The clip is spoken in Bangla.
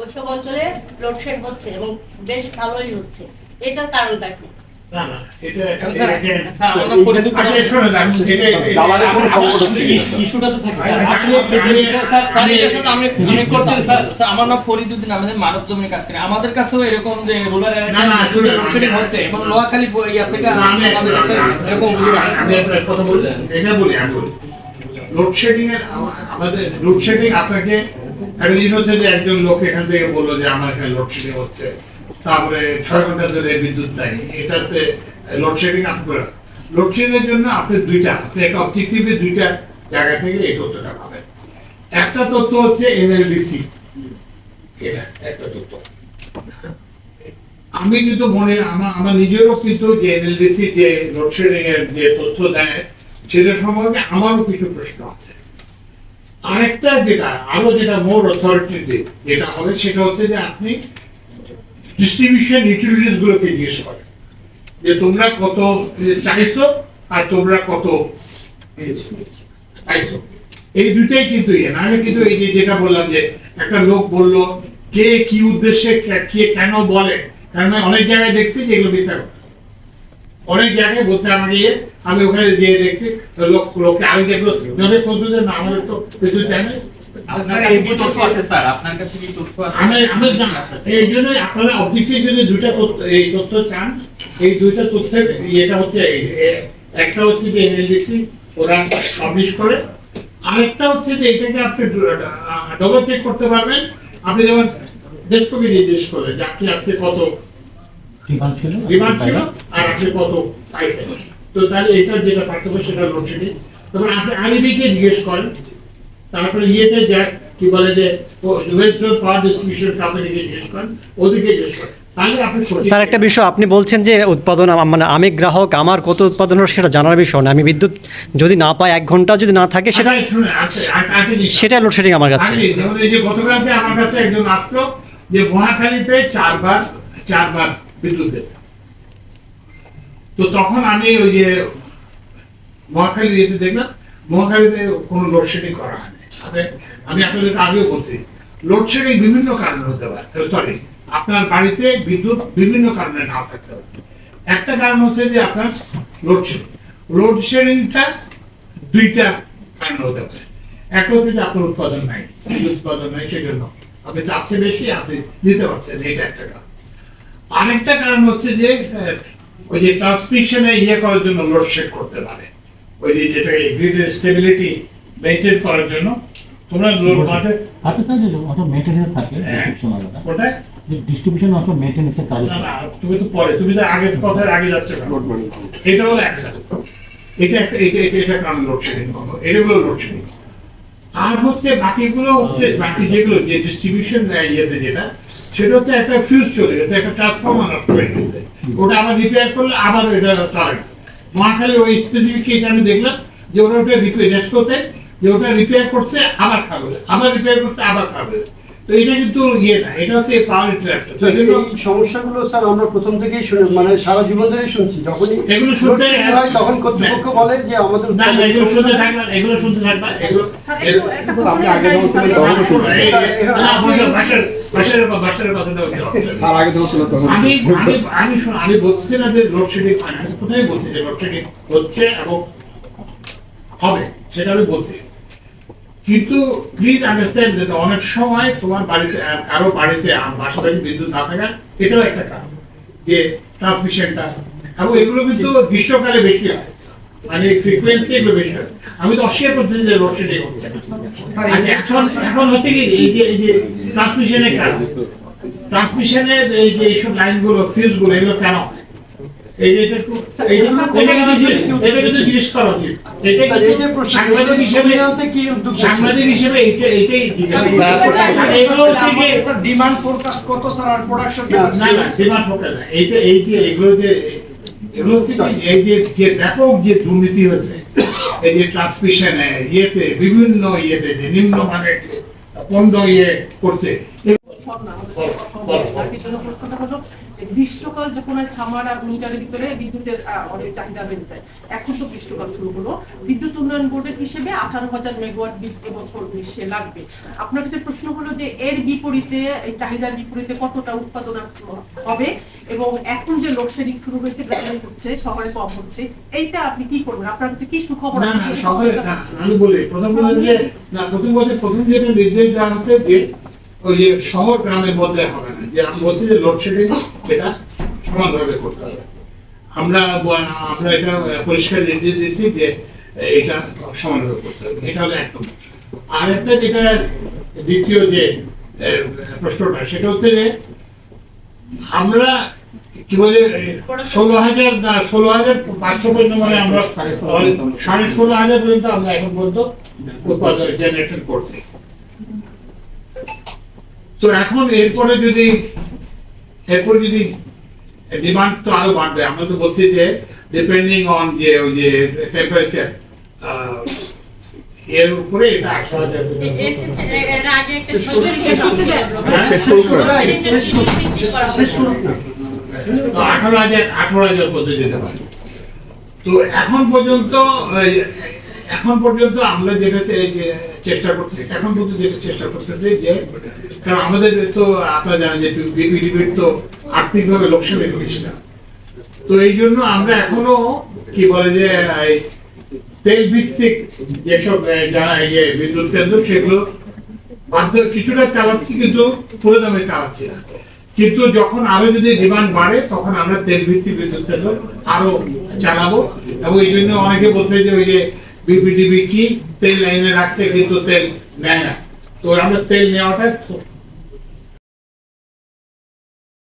ওইসব অঞ্চলে লোডশেড হচ্ছে এবং বেশ ভালোই হচ্ছে। এটার কারণটা কি? আমরা নাম ফরিদুদ্দিন আমাদের মানব জমিনে কাজ করে। আমাদের কাছেও এরকম যে রুরাল এলাকায় হচ্ছে এবং লোয়াখালী ইয়া থেকে আমাদের কাছে এরকম কথা এটা বলি আমি লোডশেডিং এর আমাদের লোডশেডিং আপনাকে একটা জিনিস হচ্ছে যে একজন লোক এখান থেকে বলল যে আমার এখানে লোডশেডিং হচ্ছে। তারপরে ছয় ঘণ্টা ধরে বিদ্যুৎ দেয় এটাতে লোডশেডিং লোডশেডিং এর জন্য আপনি দুইটা, আপনি একটা অবজেক্টিভে দুইটা জায়গা থেকে এই তথ্যটা পাবেন। একটা তথ্য হচ্ছে এনএলডিসি। এটা একটা তথ্য। আমি কিন্তু মনে, আমার আমার নিজেরও কিন্তু যে এনএলডিসি, যে লোডশেডিং এর যে তথ্য দেয় সেটা সম্পর্কে আমারও কিছু প্রশ্ন আছে। আরেকটা যেটা, আরও যেটা মোর অথরিটি যেটা হবে, সেটা হচ্ছে যে আপনি ডিস্ট্রিবিউশন ইউটিলিটিস গুলোকে জিজ্ঞেস করেন। যে তোমরা কত চাইছো আর তোমরা কত পাইছো। এই দুটাই কিন্তু ইয়ে। না আমি কিন্তু এই যে যেটা বললাম যে একটা লোক বলল, কে কি উদ্দেশ্যে কে- কেন বলে? কারণ অনেক জায়গায় দেখছি যে এগুলো কথা। অনেক জায়গায় বলছে আমাকে আমি ওখানে যেয়ে দেখছি তো লোক লোকে আমি যেগুলো অনেক পদ্ধতি না আমাদের তো কিছু চাই না আপনার কাছে কি তথ্য আছে স্যার? আপনার কাছে কি তথ্য আছে? আমি আমি না এই অবজেক্টিভ যদি তথ্য- এই তথ্য চান। এই দুইটা তথ্যের ইয়েটা হচ্ছে একটা হচ্ছে যে এনএলডিসি ওরা পাবলিশ করে। আরেকটা হচ্ছে যে এটাকে আপনি ডবল চেক করতে পারবেন। আপনি যেমন ডেস্ককে জিজ্ঞেস করলেন যে আপনি আজকে কত ডিমান্ড ছিল? ডিমান্ড ছিল আর আপনি কত পাইছেন? তো তাহলে এটার যেটা পার্থক্য সেটা লোডশেডিং তারপর আপনি আইবিকে জিজ্ঞেস করেন তারপরে ইয়েতে যায় কি বলে যে পাওয়ার ডিস্ট্রিবিউশন কোম্পানিকে জিজ্ঞেস করেন ওদিকে জিজ্ঞেস করেন। তাহলে আপনি সঠিক- স্যার একটা বিষয় আপনি বলছেন যে উৎপাদন মানে আমি গ্রাহক আমার কত উৎপাদন হলো সেটা জানার বিষয় না আমি বিদ্যুৎ যদি না পাই এক ঘণ্টা যদি না থাকে সেটা আচ্ছা, আচ্ছা, জিনিস। সেটা লোডশেডিং আমার কাছে। আগে যেমন এই যে গতকালকে আমার কাছে একজন আসলো যে মহাখালীতে চারবার চারবার বিদ্যুৎ দেবে তো তখন আমি ওই যে মহাখালী যেতে দেখলাম, মহাখালীতে কোনো লোডশেডিং করা হয়নি আমি- আমি আপনাদের আগেও বলছি লোডশেডিং বিভিন্ন কারণে হতে পারে সরি আপনার বাড়িতে বিদ্যুৎ বিভিন্ন কারণে না থাকতে পারে একটা কারণ হচ্ছে যে আপনার লোডশেডিং লোডশেডিংটা দুইটা কারণ হতে পারে একটা হচ্ছে যে আপনার উৎপাদন নাই। বিদ্যুৎ উৎপাদন নাই, সেজন্য আপনি চাচ্ছে বেশি আপনি দিতে পারছেন, এইটা একটা কারণ। আরেকটা কারণ হচ্ছে যে ওই যে ট্রান্সমিশনে ইয়ে করার জন্য লোডশেড করতে পারে। ওই যে যেটা গ্রিডের স্টেবিলিটি মেনটেন করার জন্য। তোমরা লোড মাঝে আপনি স্যার অটো মেনটেন্যান্স থাকে হ্যাঁ। ডিস্ট্রিবিউশন ডিস্ট্রিবিউশন অটো মেনটেন্যান্সের কাজ তুমি তো পরে তুমি তো আগের কথার আগে যাচ্ছ না। এটা হলো একটা। এটা একটা এটা এটা এটা কারণ লোডশেডিং হলো এটা হলো লোডশেডিং আর হচ্ছে বাকিগুলো হচ্ছে বাকি যেগুলো যে ডিস্ট্রিবিউশন ইয়েতে যেটা সেটা হচ্ছে একটা ফিউজ চলে গেছে একটা ট্রান্সফর্মার নষ্ট হয়ে গেছে ওটা আবার রিপেয়ার করলে আবার এটা চলে মহাখালী ওই স্পেসিফিক কেস আমি দেখলাম যে ওরা ওটা রিপেয়ার করতে যে ওটা রিপেয়ার করছে আবার খাবে আবার রিপেয়ার করছে আবার খাবে তো এটা কিন্তু ইয়ে না এটা হচ্ছে পাওয়ার ইন্টারাক্টর তো এই সমস্যাগুলো স্যার আমরা প্রথম থেকেই শুনে মানে সারা জীবন ধরেই শুনছি যখনই এগুলো শুনতে- হয় তখন কর্তৃপক্ষ বলে যে আমাদের না না, এগুলো শুনতে থাকবেন এগুলো শুনতে থাকবেন এগুলো এগুলো- আমি আগে যেমন ছিলাম কথা- আগে ছিল আমি আমি আমি শোন আমি বলছি না যে লোডশেডিং আমি কোথায় বলছি যে লোডশেডিং হচ্ছে এবং হবে সেটা আমি বলছি। কিন্তু প্লিজ আন্ডারস্ট্যান্ড যে অনেক সময় তোমার বাড়িতে কারও বাড়িতে আম- বাসা বাড়ি বিদ্যুৎ না থাকা এটাও একটা কারণ যে ট্রান্সমিশনটা এবং এগুলো কিন্তু গ্রীষ্মকালে বেশি হয়। মানে ফ্রিকোয়েন্সি এগুলো আমি তো অস্বীকার করছি যে লোডশেডিং হচ্ছে। আচ্ছা এখন এখন হচ্ছে কি এই যে এই যে ট্রান্সমিশনের কারণ। ট্রান্সমিশনের এই যে এইসব লাইনগুলো ফিউজগুলো এগুলো কেন? সাংবাদিক হিসেবে কমিয়ে কি উদ্যোগ নিচ্ছেন? সাংবাদিক হিসেবে এটা এটাই ডিমান্ড ফোরকাস্ট কত স্যার প্রোডাকশন না, ফোকাস না এইটা এই যে এগুলো যে যে ব্যাপক যে দুর্নীতি হয়েছে, এই যে ট্রান্সমিশনে ইয়েতে, বিভিন্ন ইয়েতে যে নিম্নমানের পণ্য ইয়ে করছে গ্রীষ্মকাল যখন হয় সামার আর উইন্টারের ভিতরে বিদ্যুতের অনেক চাহিদা বেড়ে যায়। এখন তো গ্রীষ্মকাল শুরু হলো। বিদ্যুৎ উন্নয়ন বোর্ডের হিসেবে আঠারো হাজার মেগাওয়াট এবছর গ্রীষ্মে লাগবে। আপনার কাছে প্রশ্ন হলো যে এর বিপরীতে এই চাহিদার বিপরীতে কতটা উৎপাদন হবে? এবং এখন যে লোডশেডিং শুরু হয়েছে গ্রামে হচ্ছে শহরে কম হচ্ছে এইটা আপনি কি করবেন? আপনার কাছে কি সুখবর? আমি বলি প্রথম যে না প্রথম কথা প্রথম যেটা নির্দেশ দেওয়া আছে যে ওই শহর গ্রামের মধ্যে হবে না। যে আমি বলছি যে লোডশেডিং সমানভাবে করতে হবে। আমরা আমরা এটা পরিষ্কার নির্দেশ দিয়েছি যে এটা সমানভাবে করতে হবে। এটা হলো আর একটা যেটা দ্বিতীয় যে প্রশ্নটা, সেটা হচ্ছে যে আমরা কি বলে ষোলো হাজার না, ষোলো হাজার পাঁচশো পর্যন্ত মানে আমরা সাড়ে ষোলো হাজার পর্যন্ত আমরা এখন পর্যন্ত উৎপাদন জেনারেশন করছি। তো এখন এরপরে যদি এরপর যদি ডিমান্ড তো আরও বাড়বে আমরা তো বলছি যে ডিপেন্ডিং অন যে ওই যে টেম্পারেচার এর উপরে এটা না? তো আঠারো হাজার আঠারো হাজার পর্যন্ত যেতে পারে। তো এখন পর্যন্ত এখন পর্যন্ত আমরা যেটা চেষ্টা করতেছি, এখন পর্যন্ত যেটা চেষ্টা করতেছি যে, কারণ আমাদের তো আপনারা জানেন যে বিপিডিবির তো আর্থিকভাবে লোকসান বেশি না। তো এই জন্য আমরা এখনও কি বলে যে তেল ভিত্তিক যেসব এই বিদ্যুৎ কেন্দ্র, সেগুলো বাধ্য কিছুটা চালাচ্ছি কিন্তু পুরো দামে চালাচ্ছি না। কিন্তু যখন আরও যদি ডিমান্ড বাড়ে, তখন আমরা তেল ভিত্তিক বিদ্যুৎ কেন্দ্র আরও চালাবো। এবং এই জন্য অনেকে বলছে যে ওই যে বিপিডিবি কি? তেল লাইনে রাখছে কিন্তু তেল নেয় না। তো আমরা তেল নেওয়াটা